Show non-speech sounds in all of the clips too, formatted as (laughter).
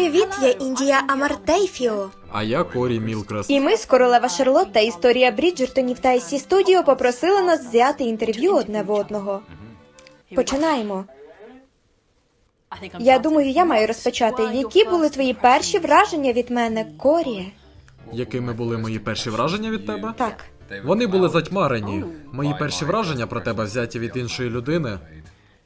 Привіт, я Індія Амартейфіо. А я Корі Мілкрест. І ми з королева Шарлотта, історія Бріджертонів та IC Студіо попросили нас взяти інтерв'ю одне в одного. Починаємо. Я думаю, я маю розпочати. Які були твої перші враження від мене, Корі? Якими були мої перші враження від тебе? Так. Вони були затьмарені. Мої перші враження про тебе взяті від іншої людини.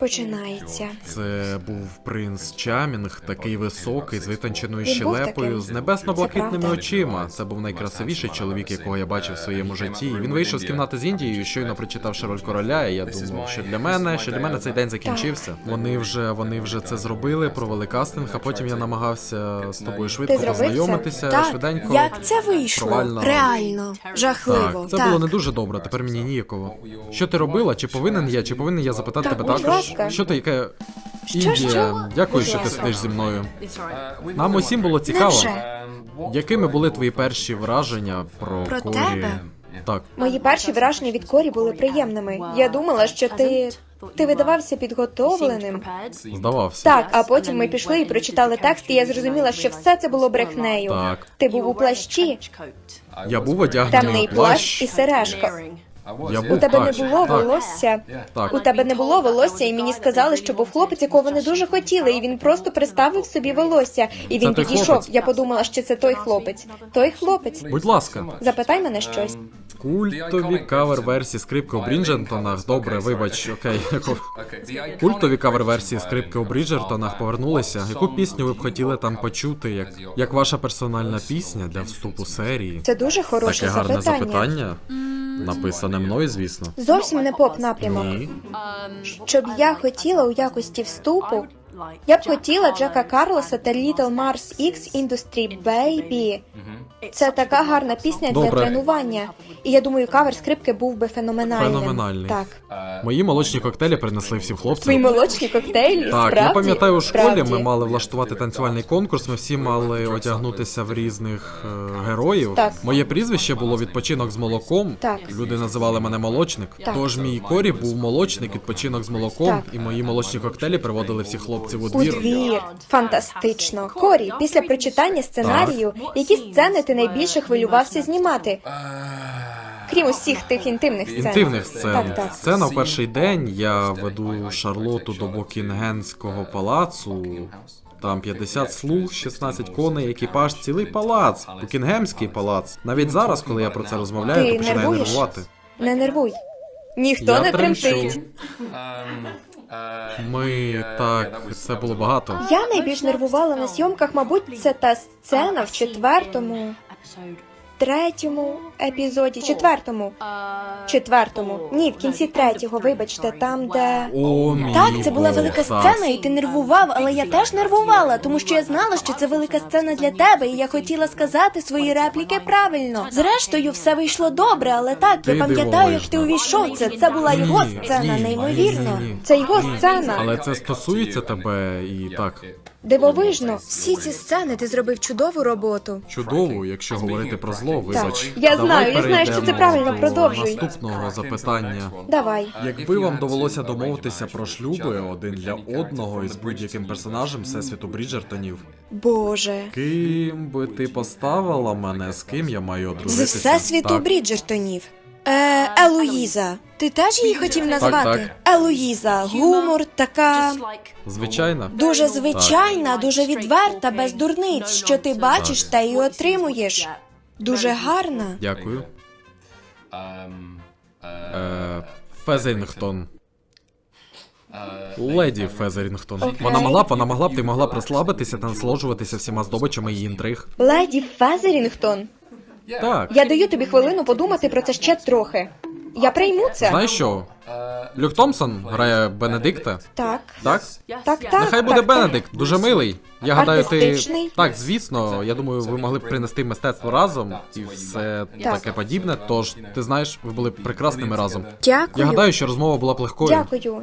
Починається. Це був принц Чамінг, такий високий, з витонченою щелепою, з небесно-блакитними очима. Це був найкрасивіший чоловік, якого я бачив в своєму житті. Він вийшов з кімнати з Індією, щойно прочитавши роль короля. І я думав, що для мене, що для мене цей день закінчився. Вони вже вони вже це зробили, провели кастинг, а потім я намагався з тобою швидко Ти познайомитися, Так. швиденько. Як це вийшло? Провально. Реально. Жахливо. Так, це було не дуже добре. Тепер мені ніяково. Що ти робила? Чи повинен я? Чи повинен я запитати Так, тебе також? Ласка. Що ти яке? Що, Індія, дякую, що ти сидиш зі мною. Нам усім було цікаво. Якими були твої перші враження про, Про Корі? тебе? Так, Мої перші враження від Корі були приємними. Я думала, що ти. Ти видавався підготовленим. здавався. Так, а потім ми пішли і прочитали текст, і я зрозуміла, що все це було брехнею. Так. Ти був у плащі, Я був одягнений темний у плащ і плащ. сережка. Я У тебе не було так, волосся. Так. У тебе не було волосся, і мені сказали, що був хлопець, якого вони дуже хотіли, і він просто приставив собі волосся. І він той підійшов. хлопець? Я подумала, що це той хлопець. Той хлопець. Будь ласка, Запитай мене щось. культові кавер-версії скрипки у Бріджертонах. Добре, вибач, окей. (laughs) (laughs) Культові кавер-версії скрипки у Бріджертонах повернулися. Яку пісню ви б хотіли там почути, як, як ваша персональна пісня для вступу серії? Це дуже хороше Таке гарне запитання. запитання. Написане мною, звісно. Зовсім не поп напрямок. Ні. Щоб я хотіла у якості вступу, я б хотіла Джека Карлоса та Little Mars X Industry Baby. Це така гарна пісня для Добре. тренування. І я думаю, кавер скрипки був би феноменальним. Феноменальний. Так. Мої молочні коктейлі принесли всім Твої хлопцям. молочні коктейлі. Так, справді? я пам'ятаю, у школі Справді. ми мали влаштувати танцювальний конкурс. Ми всі мали одягнутися в різних е, героїв. Так. Моє прізвище було відпочинок з молоком. Так. Люди називали мене молочник. Так. Тож мій корі був молочник, відпочинок з молоком, Так. і мої молочні коктейлі приводили всіх хлопців у У двір. Фантастично. Корі, після прочитання сценарію, які сцени ти найбільше хвилювався знімати? Крім усіх тих інтимних сцен. Інтимних сцен. Так, так. Сцена в перший день я веду Шарлоту до Бокінгенського палацу. Там 50 слуг, 16 коней, екіпаж, цілий палац. Букінгемський палац. Навіть зараз, коли я про це розмовляю, Ти то починаю нервуєш? нервувати. Не нервуй. Ніхто Я не тремчу. Тремтить. Ми так, це було багато. Я найбільш нервувала на зйомках, мабуть, це та сцена в четвертому, третьому епізоді. Четвертому. Четвертому. Ні, в кінці третього, вибачте, там, де. О, мій Так, це була Бог, велика так. сцена, і ти нервував, але я теж нервувала, тому що я знала, що це велика сцена для тебе, і я хотіла сказати свої репліки правильно. Зрештою, все вийшло добре, але так, Ти я пам'ятаю, як ти дивовижна. увійшов. Це це була його Ні, сцена, ні, неймовірно. ні, ні. Це його сцена. Але це стосується тебе і так. Дивовижно. Всі ці сцени ти зробив чудову роботу. Чудово, якщо говорити про зло, вибач. Я Давай знаю, я знаю, що це перейдемо правильно, до продовжуй. Наступного запитання. Давай. Якби вам довелося домовитися про шлюби один для одного із будь-яким персонажем всесвіту Бріджертонів, Боже. ким би ти поставила мене, з ким я маю З одружитися? всесвіту Так. Бріджертонів. Е, Елоїза. Ти теж її хотів назвати? Елоїза, гумор, така Звичайно. дуже звичайна, дуже відверта, без дурниць, що ти бачиш та й отримуєш. Дуже гарна. Дякую. Е, Фезерінгтон. Леді Фезерінгтон. Окей. Вона могла б, вона могла б, ти могла б розслабитися та насолоджуватися всіма здобичами її інтриг. Леді Фезерінгтон. Так. Я даю тобі хвилину подумати про це ще трохи. Я прийму це. Знаєш що? Люк Томпсон грає Бенедикта. Так. Так? Так, так. Нехай буде так, так. Бенедикт, дуже милий. Я гадаю, ти. Артистичний. Так, звісно, я думаю, ви могли б принести мистецтво разом і все Так. таке подібне. Тож, ти знаєш, ви були б прекрасними разом. Дякую. Я гадаю, що розмова була б легкою. Дякую.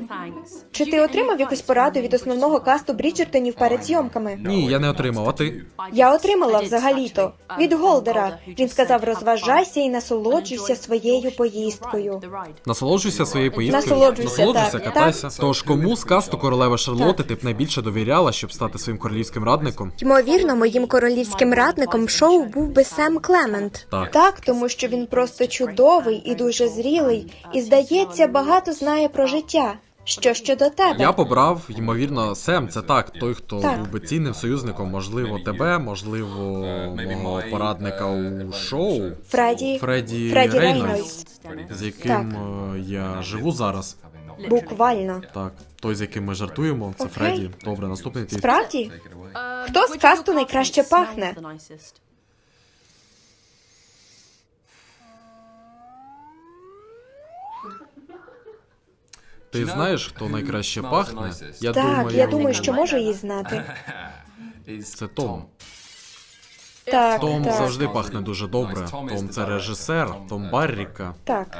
Чи ти отримав якусь пораду від основного касту Бріджертонів перед зйомками? Ні, я не отримав, а ти? Я отримала взагалі-то від Голдера. Він сказав: розважайся і насолоджуйся своєю поїздкою. Насолоджуйся своєю поїздки. Насолоджуйся, Насолоджуйся, так, катайся. Тож кому з касту королеви Шарлоти ти б найбільше довіряла, щоб стати своїм королівським радником? Ймовірно, моїм королівським радником шоу був би Сем Клемент. Так. Так, тому що він просто чудовий і дуже зрілий, і здається, багато знає про життя. Що щодо тебе? Я побрав, ймовірно, Сем, це так, той, хто Так. був би цінним союзником, можливо, тебе, можливо, мого порадника у шоу. Фредді, Фредді, Фредді Рейнольдс, Рейнольдс. з яким е, я живу зараз. Буквально. Так, той, з яким ми жартуємо, це Окей. Фредді. Добре, наступний твій. Справді? Хто з касту найкраще пахне? Ти знаєш, хто найкраще пахне? Я Так, думаю, я думаю, що можу її знати. (laughs) це Том. Так, Том так, завжди пахне дуже добре. Том це режисер, Том Барріка. так.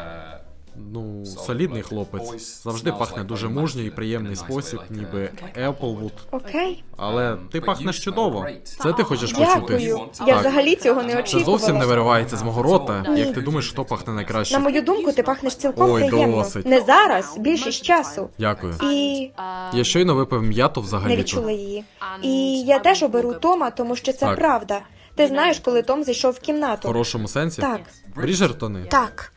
Ну, солідний хлопець. Завжди пахне дуже мужньо і приємний спосіб, ніби Еплвуд. Окей. Але ти пахнеш чудово. Це ти хочеш почути? Дякую. Я Так. взагалі цього не Це зовсім не виривається з мого рота. Як ти думаєш, хто пахне найкраще? На мою думку, ти пахнеш цілком Ой, приємно. досить. Не зараз, більшість часу. Дякую. І Я щойно випив м'яту не взагалі. відчула її. І я теж оберу Тома, тому що це Так. правда. Ти знаєш, коли Том зайшов в В кімнату. хорошому сенсі? Так. Бріжертони. Так,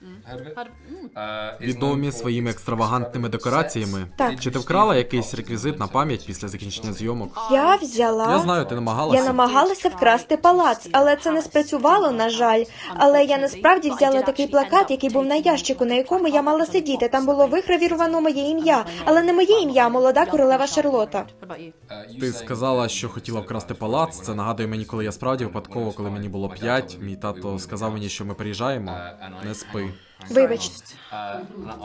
Відомі своїми екстравагантними декораціями. Так. Чи ти вкрала якийсь реквізит на пам'ять після закінчення зйомок? я взяла. Я знаю, ти намагалася. Я намагалася вкрасти палац, але це не спрацювало, на жаль. Але я насправді взяла такий плакат, який був на ящику, на якому я мала сидіти. Там було вигравіровано моє ім'я, але не моє ім'я, а молода королева Шарлота. Ти сказала, що хотіла вкрасти палац. Це нагадує мені, коли я справді випадково, коли мені було п'ять, мій тато сказав мені, що ми приїжджаємо. Не спи. Вибач,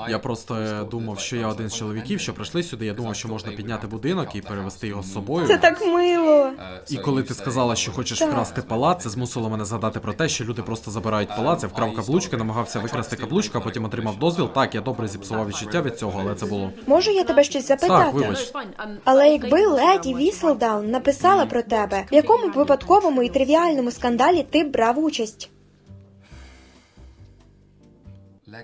Я просто думав, що я один з чоловіків, що прийшли сюди. Я думав, що можна підняти будинок і перевести його з собою. це так мило. І коли ти сказала, що хочеш Так. вкрасти палац, це змусило мене згадати про те, що люди просто забирають палац. Я вкрав каблучки, намагався викрасти каблучку, а потім отримав дозвіл. Так, я добре зіпсував відчуття від цього, але це було. Можу я тебе щось Так, запитати? вибач. Але якби леді Віселдаун написала про тебе, в якому б випадковому і тривіальному скандалі ти б брав участь?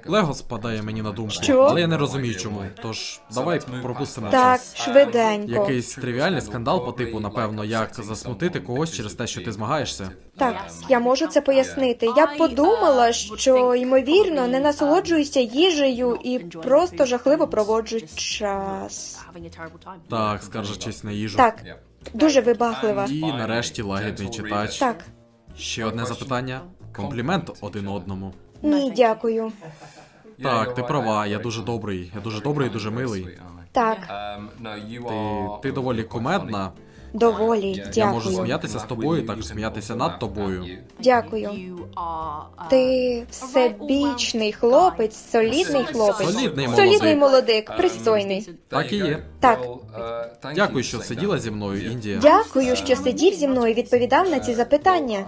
Лего спадає мені на думку, Що? але я не розумію чому. Тож давай пропустимо Так, це. швиденько. Якийсь тривіальний скандал по типу, напевно, як засмутити когось через те, що ти змагаєшся. Так, я можу це пояснити. Я подумала, що ймовірно не насолоджуюся їжею і просто жахливо проводжу час. Так, скаржачись на їжу. Так, дуже вибаглива. І нарешті лагідний читач. Так, Ще одне запитання. Комплімент один одному. Ні, дякую. (laughs) Так, ти права, я дуже добрий. Я дуже добрий і дуже милий. Так, Ти, ти доволі кумедна. Доволі Я можу сміятися з тобою, також сміятися над тобою. Дякую. Ти всебічний хлопець, солідний хлопець. Солідний молодик. Солідний молодик, пристойний. Так і є. Так. Дякую, що сиділа зі мною, Індія. Дякую, що сидів зі мною і відповідав на ці запитання.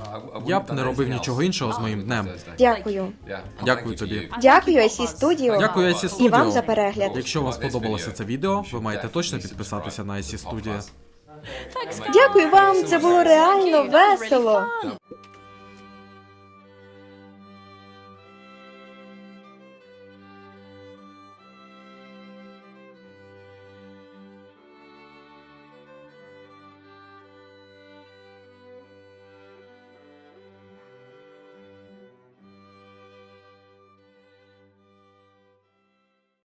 Я б не робив нічого іншого з моїм днем. Дякую. Дякую тобі. Дякую, IC Studio. Дякую, IC Studio. І вам за перегляд. Якщо вам сподобалося це відео, ви маєте точно підписатися на IC Studio. Дякую вам, це було реально весело.